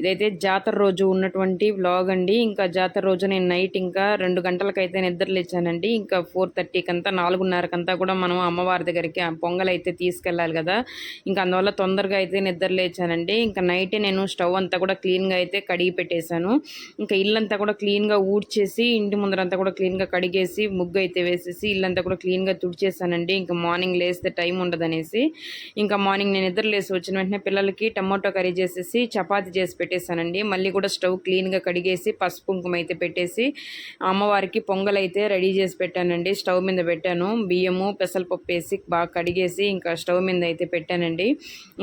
ఇదైతే జాతర రోజు ఉన్నటువంటి వ్లాగ్ అండి. ఇంకా జాతర రోజు నేను నైట్ ఇంకా రెండు గంటలకైతే నిద్ర లేచానండి. ఇంకా ఫోర్ థర్టీకి అంతా నాలుగున్నరకంతా కూడా మనం అమ్మవారి దగ్గరికి పొంగల్ అయితే తీసుకెళ్ళాలి కదా. ఇంకా అందువల్ల తొందరగా అయితే నిద్ర లేచానండి. ఇంకా నైటే నేను స్టవ్ అంతా కూడా క్లీన్గా అయితే కడిగి పెట్టేశాను. ఇంకా ఇల్లంతా కూడా క్లీన్గా ఊడ్చేసి ఇంటి ముందరంతా కూడా క్లీన్గా కడిగేసి ముగ్గు అయితే వేసేసి ఇల్లంతా కూడా క్లీన్గా తుడిచేసానండి ఇంకా మార్నింగ్ లేస్తే టైం ఉండదనేసి. ఇంకా మార్నింగ్ నేను నిద్ర లేసి వచ్చిన వెంటనే పిల్లలకి టమాటో కర్రీ చేసేసి చపాతి చేసి పెట్టేశానండి. మళ్ళీ కూడా స్టవ్ క్లీన్గా కడిగేసి పసుపు కుంకుమ అయితే పెట్టేసి అమ్మవారికి పొంగల్ అయితే రెడీ చేసి పెట్టానండి. స్టవ్ మీద పెట్టాను. బియ్యము పెసరపప్పు వేసి బాగా కడిగేసి ఇంకా స్టవ్ మీద అయితే పెట్టానండి.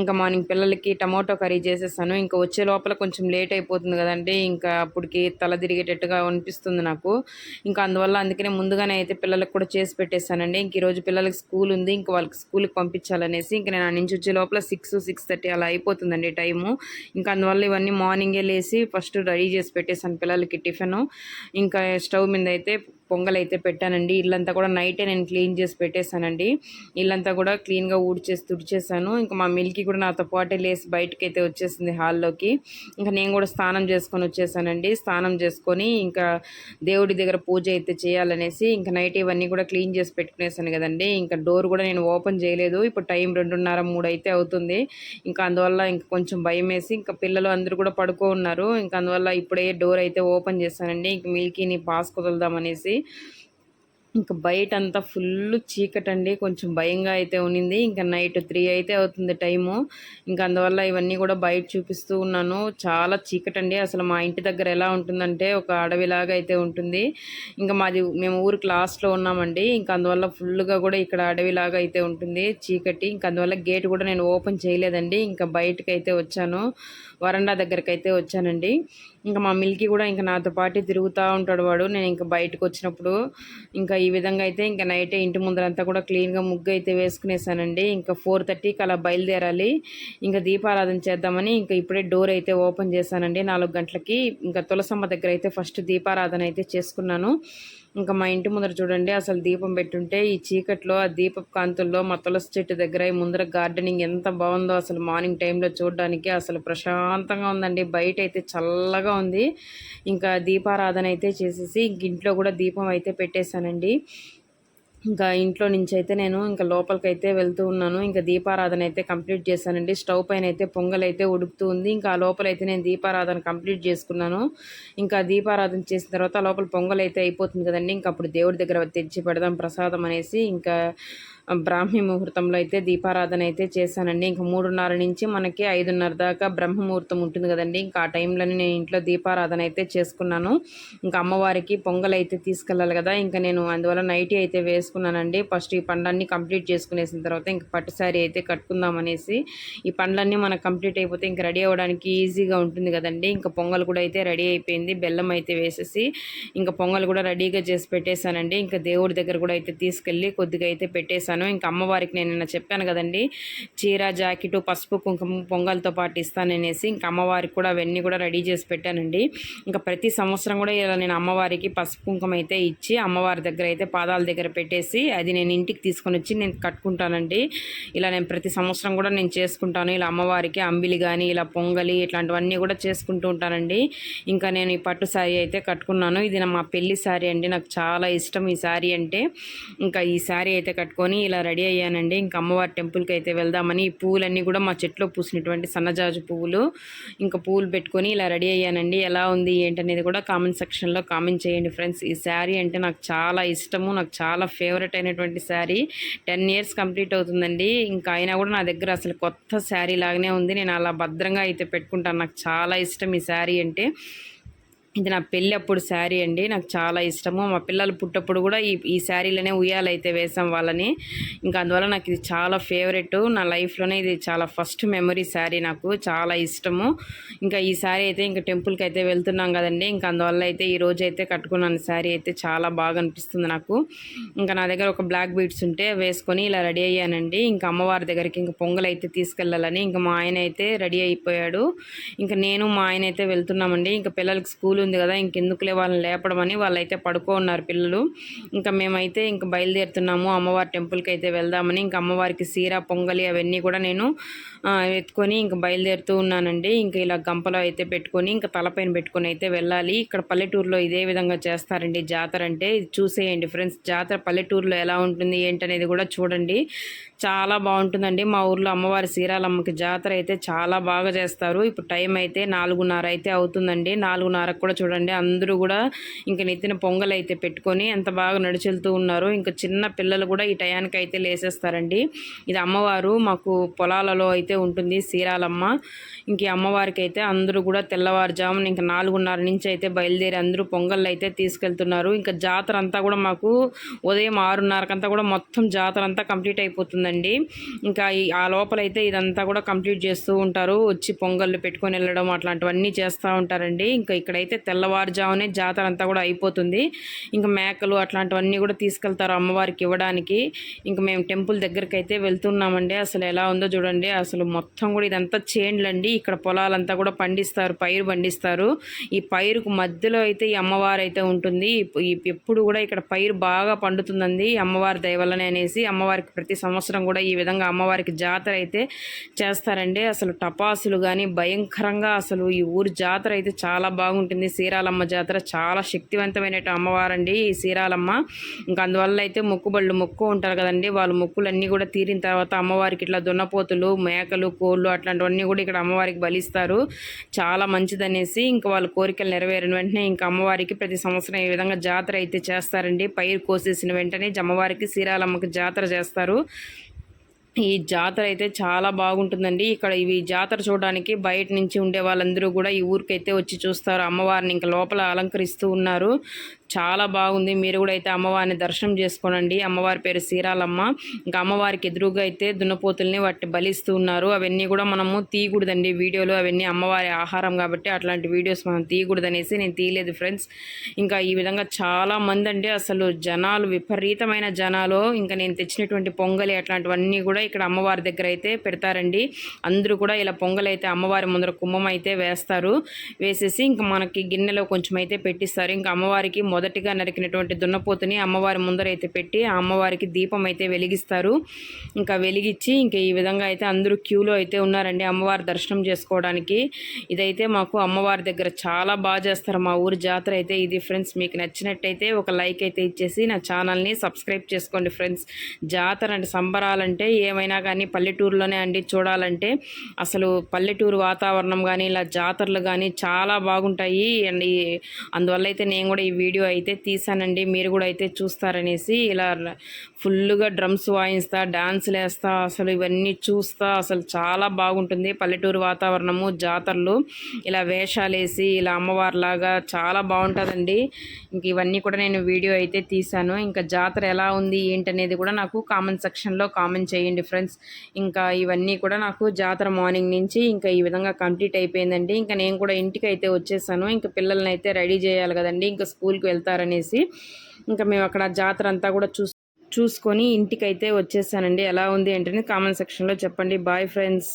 ఇంకా మార్నింగ్ పిల్లలకి టమాటో కర్రీ చేసేసాను. ఇంకా వచ్చే లోపల కొంచెం లేట్ అయిపోతుంది కదండి. ఇంకా అప్పటికి తల తిరిగేటట్టుగా అనిపిస్తుంది నాకు. ఇంకా అందువల్ల అందుకనే ముందుగానే అయితే పిల్లలకు కూడా చేసి పెట్టేశానండి. ఇంక ఈరోజు పిల్లలకి స్కూల్ ఉంది. ఇంకా వాళ్ళకి స్కూల్కి పంపించాలనేసి ఇంకా నేను ఆ నుంచి వచ్చే లోపల సిక్స్ సిక్స్ థర్టీ అలా అయిపోతుందండి టైము. ఇంకా అందువల్ల ఇవన్నీ మార్నింగే లేసి ఫస్ట్ రెడీ చేసి పెట్టేసాను పిల్లలకి టిఫిన్. ఇంకా స్టవ్ మీద అయితే పొంగల్ అయితే పెట్టానండి. ఇల్లంతా కూడా నైటే నేను క్లీన్ చేసి పెట్టేశానండి. ఇల్లంతా కూడా క్లీన్గా ఊడ్చేసి తుడిచేసాను ఇంకా మా మిల్కి కూడా నాతో పాటే లేసి బయటకి అయితే వచ్చేసింది హాల్లోకి. ఇంకా నేను కూడా స్నానం చేసుకొని వచ్చేసానండి. స్నానం చేసుకొని ఇంకా దేవుడి దగ్గర పూజ అయితే చేయాలనేసి ఇంకా నైట్ ఇవన్నీ కూడా క్లీన్ చేసి పెట్టుకునేసాను కదండి. ఇంకా డోర్ కూడా నేను ఓపెన్ చేయలేదు. ఇప్పుడు టైం రెండున్నర మూడు అయితే అవుతుంది. ఇంకా అందువల్ల ఇంకా కొంచెం భయం వేసి ఇంకా పిల్లలు అందరూ కూడా పడుకో ఉన్నారు. ఇంకా అందువల్ల ఇప్పుడే డోర్ అయితే ఓపెన్ చేశానండి. ఇంక మిల్కీని పాస్ కుదలదామనేసి ఇంకా బయట అంతా ఫుల్ చీకటండి. అండి కొంచెం భయంగా అయితే ఉన్నింది. ఇంకా నైట్ త్రీ అయితే అవుతుంది టైము. ఇంకా అందువల్ల ఇవన్నీ కూడా బయట చూపిస్తూ ఉన్నాను. చాలా చీకటండి. అసలు మా ఇంటి దగ్గర ఎలా ఉంటుందంటే ఒక అడవిలాగా అయితే ఉంటుంది. ఇంకా మాది మేము ఊరికి లాస్ట్లో ఉన్నామండి. ఇంకా అందువల్ల ఫుల్గా కూడా ఇక్కడ అడవిలాగా అయితే ఉంటుంది. చీకటి. ఇంకా అందువల్ల గేట్ కూడా నేను ఓపెన్ చేయలేదండి. ఇంకా బయటకు అయితే వచ్చాను. వరండా దగ్గరికి అయితే వచ్చానండి. ఇంకా మా మిల్కీ కూడా ఇంకా నాతో పాటు తిరుగుతూ ఉంటాడు వాడు. నేను ఇంకా బయటకు వచ్చినప్పుడు ఇంకా ఈ విధంగా అయితే ఇంకా నైటే ఇంటి ముందరంతా కూడా క్లీన్గా ముగ్గు అయితే వేసుకునేసానండి. ఇంకా ఫోర్ థర్టీకి అలా బయలుదేరాలి. ఇంకా దీపారాధన చేద్దామని ఇంకా ఇప్పుడే డోర్ అయితే ఓపెన్ చేశానండి. నాలుగు గంటలకి ఇంకా తులసమ్మ దగ్గర అయితే ఫస్ట్ దీపారాధన అయితే చేసుకున్నాను. ఇంకా మా ఇంటి ముందర చూడండి అసలు దీపం పెట్టుంటే ఈ చీకట్లో ఆ దీప కాంతుల్లో మా తులసి చెట్టు దగ్గర ముందర గార్డెనింగ్ ఎంత బాగుందో అసలు మార్నింగ్ టైంలో చూడడానికి అసలు ప్రశాంతంగా ఉందండి. బయట అయితే చల్లగా ఉంది. ఇంకా దీపారాధన అయితే చేసేసి ఇంట్లో కూడా దీపం అయితే పెట్టేశానండి. ఇంకా ఇంట్లో నుంచి అయితే నేను ఇంకా లోపలికి అయితే వెళ్తూ ఉన్నాను. ఇంకా దీపారాధన అయితే కంప్లీట్ చేశానండి. స్టవ్ పైన అయితే పొంగల్ అయితే ఉడుకుతూ ఉంది. ఇంకా ఆ లోపల అయితే నేను దీపారాధన కంప్లీట్ చేసుకున్నాను. ఇంకా దీపారాధన చేసిన తర్వాత లోపల పొంగల్ అయితే అయిపోతుంది కదండి. ఇంకా అప్పుడు దేవుడి దగ్గర తెచ్చి పెడదాం ప్రసాదం అనేసి ఇంకా బ్రాహ్మీ ముహూర్తంలో అయితే దీపారాధన అయితే చేశానండి. ఇంకా మూడున్నర నుంచి మనకి ఐదున్నర దాకా బ్రహ్మముహూర్తం ఉంటుంది కదండి. ఇంకా ఆ టైంలోనే నేను ఇంట్లో దీపారాధన అయితే చేసుకున్నాను. ఇంకా అమ్మవారికి పొంగల్ అయితే తీసుకెళ్ళాలి కదా. ఇంకా నేను అందువల్ల నైటీ అయితే వేసుకున్నానండి. ఫస్ట్ ఈ పండ్లన్నీ కంప్లీట్ చేసుకునేసిన తర్వాత ఇంకా పట్టు శారీ అయితే కట్టుకుందాం అనేసి ఈ పండ్లన్నీ మనకు కంప్లీట్ అయిపోతే ఇంకా రెడీ అవ్వడానికి ఈజీగా ఉంటుంది కదండి. ఇంకా పొంగల్ కూడా అయితే రెడీ అయిపోయింది. బెల్లం అయితే వేసేసి ఇంకా పొంగల్ కూడా రెడీగా చేసి పెట్టేశానండి. ఇంకా దేవుడి దగ్గర కూడా అయితే తీసుకెళ్ళి కొద్దిగా అయితే పెట్టేశాను. చేశాను ఇంకా అమ్మవారికి నేను నిన్న చెప్పాను కదండి చీర జాకెట్ పసుపు కుంకుమ పొంగల్తో పాటు ఇస్తాననేసి ఇంకా అమ్మవారికి కూడా అవన్నీ కూడా రెడీ చేసి పెట్టానండి. ఇంకా ప్రతి సంవత్సరం కూడా ఇలా నేను అమ్మవారికి పసుపు కుంకుమ అయితే ఇచ్చి అమ్మవారి దగ్గర అయితే పాదాల దగ్గర పెట్టేసి అది నేను ఇంటికి తీసుకొని వచ్చి నేను కట్టుకుంటానండి. ఇలా నేను ప్రతి సంవత్సరం కూడా నేను చేసుకుంటాను. ఇలా అమ్మవారికి అంబిలి కానీ ఇలా పొంగలి ఇట్లాంటివన్నీ కూడా చేసుకుంటూ ఉంటానండి. ఇంకా నేను ఈ పట్టు శారీ అయితే కట్టుకున్నాను. ఇది మా పెళ్ళి శారీ అండి. నాకు చాలా ఇష్టం ఈ శారీ అంటే. ఇంకా ఈ శారీ అయితే కట్టుకొని ఇలా రెడీ అయ్యానండి. ఇంకా అమ్మవారి టెంపుల్కి అయితే వెళ్దామని ఈ పువ్వులన్నీ కూడా మా చెట్లో పూసినటువంటి సన్నజాజు పువ్వులు ఇంకా పువ్వులు పెట్టుకొని ఇలా రెడీ అయ్యానండి. ఎలా ఉంది ఏంటనేది కూడా కామెంట్ సెక్షన్లో కామెంట్ చేయండి ఫ్రెండ్స్. ఈ శారీ అంటే నాకు చాలా ఇష్టము నాకు చాలా ఫేవరెట్ అయినటువంటి శారీ. టెన్ ఇయర్స్ కంప్లీట్ అవుతుందండి. ఇంకా అయినా కూడా నా దగ్గర అసలు కొత్త శారీ లాగానే ఉంది. నేను అలా భద్రంగా అయితే పెట్టుకుంటాను. నాకు చాలా ఇష్టం ఈ శారీ అంటే. ఇది నా పెళ్ళి అప్పుడు శారీ అండి. నాకు చాలా ఇష్టము. మా పిల్లలు పుట్టప్పుడు కూడా ఈ ఈ శారీలోనే ఉయ్యాలైతే వేసాం వాళ్ళని. ఇంకా అందువల్ల నాకు ఇది చాలా ఫేవరెట్. నా లైఫ్లోనే ఇది చాలా ఫస్ట్ మెమరీ శారీ నాకు. చాలా ఇష్టము. ఇంకా ఈ శారీ అయితే ఇంకా టెంపుల్కి అయితే వెళ్తున్నాం కదండి. ఇంకా అందువల్ల అయితే ఈ రోజు అయితే కట్టుకున్నాను శారీ అయితే చాలా బాగా అనిపిస్తుంది నాకు. ఇంకా నా దగ్గర ఒక బ్లాక్ బీట్స్ ఉంటే వేసుకొని ఇలా రెడీ అయ్యానండి. ఇంకా అమ్మవారి దగ్గరికి ఇంకా పొంగల్ అయితే తీసుకెళ్ళాలని ఇంకా మా ఆయన అయితే రెడీ అయిపోయాడు. ఇంకా నేను మా ఆయన అయితే వెళ్తున్నామండి. ఇంకా పిల్లలకి స్కూల్ ఉంది కదా ఇంకెందుకులే వాళ్ళని లేపడం అని వాళ్ళైతే పడుకో ఉన్నారు పిల్లలు. ఇంకా మేమైతే ఇంకా బయలుదేరుతున్నాము అమ్మవారి టెంపుల్కి అయితే వెళ్దామని. ఇంకా అమ్మవారికి సీర పొంగలి అవన్నీ కూడా నేను ఎత్తుకొని ఇంకా బయలుదేరుతూ ఉన్నానండి. ఇంకా ఇలా గంపలో అయితే పెట్టుకొని ఇంకా తలపైన పెట్టుకొని అయితే వెళ్ళాలి. ఇక్కడ పల్లెటూరులో ఇదే విధంగా చేస్తారండి జాతర అంటే. చూసేయండి ఫ్రెండ్స్ జాతర పల్లెటూరులో ఎలా ఉంటుంది ఏంటనేది కూడా చూడండి. చాలా బాగుంటుందండి. మా ఊర్లో అమ్మవారి సీరాలమ్మకి జాతర అయితే చాలా బాగా చేస్తారు. ఇప్పుడు టైం అయితే నాలుగున్నర అయితే అవుతుందండి. నాలుగున్నరకు కూడా చూడండి. అందరూ కూడా ఇంకా నెత్తిన పొంగల్ అయితే పెట్టుకొని ఎంత బాగా నడిచెళ్తూ ఉన్నారు ఇంకా చిన్న పిల్లలు కూడా ఈ టయానికి అయితే లేసేస్తారండి. ఇది అమ్మవారు మాకు పొలాలలో అయితే ఉంటుంది సీరాలమ్మ. ఇంక అమ్మవారికి అయితే అందరూ కూడా తెల్లవారుజామున ఇంకా నాలుగున్నర నుంచి అయితే బయలుదేరి అందరూ పొంగళ్ళు అయితే తీసుకెళ్తున్నారు. ఇంకా జాతర అంతా కూడా మాకు ఉదయం ఆరున్నరకంతా కూడా మొత్తం జాతర అంతా కంప్లీట్ అయిపోతుందండి. ఇంకా ఈ ఆ లోపలైతే ఇదంతా కూడా కంప్లీట్ చేస్తూ ఉంటారు. వచ్చి పొంగళ్ళు పెట్టుకొని వెళ్ళడం అట్లాంటివన్నీ చేస్తూ ఉంటారండి. ఇంకా ఇక్కడైతే తెల్లవారుజామునే జాతర అంతా కూడా అయిపోతుంది. ఇంకా మేకలు అట్లాంటివన్నీ కూడా తీసుకెళ్తారు అమ్మవారికి ఇవ్వడానికి. ఇంకా మేము టెంపుల్ దగ్గరికి అయితే వెళ్తున్నామండి. అసలు ఎలా ఉందో చూడండి. అసలు మొత్తం కూడా ఇదంతా చేండ్లండి ఇక్కడ పొలాలంతా కూడా పండిస్తారు పైరు పండిస్తారు. ఈ పైరుకు మధ్యలో అయితే ఈ అమ్మవారు అయితే ఉంటుంది ఎప్పుడు కూడా ఇక్కడ పైరు బాగా పండుతుందండి. అమ్మవారి దయవల్లనే అనేసి అమ్మవారికి ప్రతి సంవత్సరం కూడా ఈ విధంగా అమ్మవారికి జాతర అయితే చేస్తారండి. అసలు టపాసులు కానీ భయంకరంగా అసలు ఈ ఊరు జాతర అయితే చాలా బాగుంటుంది. సీరాలమ్మ జాతర చాలా శక్తివంతమైన అమ్మవారండి ఈ సీరాలమ్మ ఇంకా అందువల్ల అయితే మొక్కుబళ్ళు మొక్కు ఉంటారు కదండి. వాళ్ళు మొక్కులన్నీ కూడా తీరిన తర్వాత అమ్మవారికి ఇట్లా దున్నపోతులు మేకలు కోళ్ళు అట్లాంటివన్నీ కూడా ఇక్కడ అమ్మవారికి బలిస్తారు. చాలా మంచిదనేసి ఇంకా వాళ్ళ కోరికలు నెరవేరిన వెంటనే ఇంకా అమ్మవారికి ప్రతి సంవత్సరం ఈ విధంగా జాతర అయితే చేస్తారండి. పైరు కోసేసిన వెంటనే జమ్మవారికి సీరాలమ్మకి జాతర చేస్తారు. ఈ జాతర అయితే చాలా బాగుంటుందండి. ఇక్కడ ఇవి జాతర చూడడానికి బయట నుంచి ఉండే వాళ్ళందరూ కూడా ఈ ఊరికైతే వచ్చి చూస్తారు. అమ్మవారిని ఇంకా లోపల అలంకరిస్తూ ఉన్నారు. చాలా బాగుంది. మీరు కూడా అయితే అమ్మవారిని దర్శనం చేసుకోనండి. అమ్మవారి పేరు సీరాలమ్మ. ఇంకా అమ్మవారికి ఎదురుగా అయితే దున్నపోతుల్ని వాటిని బలిస్తూ ఉన్నారు. అవన్నీ కూడా మనము తీయకూడదండి వీడియోలు. అవన్నీ అమ్మవారి ఆహారం కాబట్టి అట్లాంటి వీడియోస్ మనం తీయకూడదనేసి నేను తీయలేదు ఫ్రెండ్స్. ఇంకా ఈ విధంగా చాలా మంది అండి అసలు జనాలు విపరీతమైన జనాలు. ఇంకా నేను తెచ్చినటువంటి పొంగలి అట్లాంటివన్నీ కూడా ఇక్కడ అమ్మవారి దగ్గర అయితే పెడతారండి. అందరూ కూడా ఇలా పొంగలి అయితే అమ్మవారి ముందర కుంభం అయితే వేస్తారు. వేసేసి ఇంకా మనకి గిన్నెలో కొంచెం అయితే పెట్టిస్తారు. ఇంకా అమ్మవారికి మొదటిగా నరికినటువంటి దున్నపోతుని అమ్మవారి ముందర అయితే పెట్టి ఆ అమ్మవారికి దీపం అయితే వెలిగిస్తారు. ఇంకా వెలిగించి ఇంకా ఈ విధంగా అయితే అందరూ క్యూలో అయితే ఉన్నారండి అమ్మవారి దర్శనం చేసుకోవడానికి. ఇదైతే మాకు అమ్మవారి దగ్గర చాలా బాగా చేస్తారు. మా ఊరి జాతర అయితే ఇది ఫ్రెండ్స్. మీకు నచ్చినట్టయితే ఒక లైక్ అయితే ఇచ్చేసి నా ఛానల్ని సబ్స్క్రైబ్ చేసుకోండి ఫ్రెండ్స్. జాతర అంటే సంబరాలంటే ఏమైనా కానీ పల్లెటూరులోనే అండి చూడాలంటే. అసలు పల్లెటూరు వాతావరణం కానీ ఇలా జాతరలు కానీ చాలా బాగుంటాయి. అండ్ ఈ- అందువల్ల అయితే నేను కూడా ఈ వీడియో అయితే తీసానండి. మీరు కూడా అయితే చూస్తారనేసి ఇలా ఫుల్గా డ్రమ్స్ వాయిస్తా డాన్సులు వేస్తా అసలు ఇవన్నీ చూస్తా అసలు చాలా బాగుంటుంది. పల్లెటూరు వాతావరణము జాతరలు ఇలా వేషాలు వేసి ఇలా అమ్మవారిలాగా చాలా బాగుంటుందండి. ఇంక ఇవన్నీ కూడా నేను వీడియో అయితే తీశాను. ఇంకా జాతర ఎలా ఉంది ఏంటనేది కూడా నాకు కామెంట్ సెక్షన్లో కామెంట్ చేయండి ఫ్రెండ్స్. ఇంకా ఇవన్నీ కూడా నాకు జాతర మార్నింగ్ నుంచి ఇంకా ఈ విధంగా కంప్లీట్ అయిపోయిందండి. ఇంకా నేను కూడా ఇంటికి అయితే వచ్చేసాను. ఇంకా పిల్లల్ని అయితే రెడీ చేయాలి కదండి. ఇంకా స్కూల్కి వెళ్తారనేసి ఇంకా మేము అక్కడ జాతర అంతా కూడా చూస్ చూసుకొని ఇంటికి అయితే వచ్చేసానండి. ఎలా ఉంది ఏంటని కామెంట్ సెక్షన్లో చెప్పండి. Bye friends.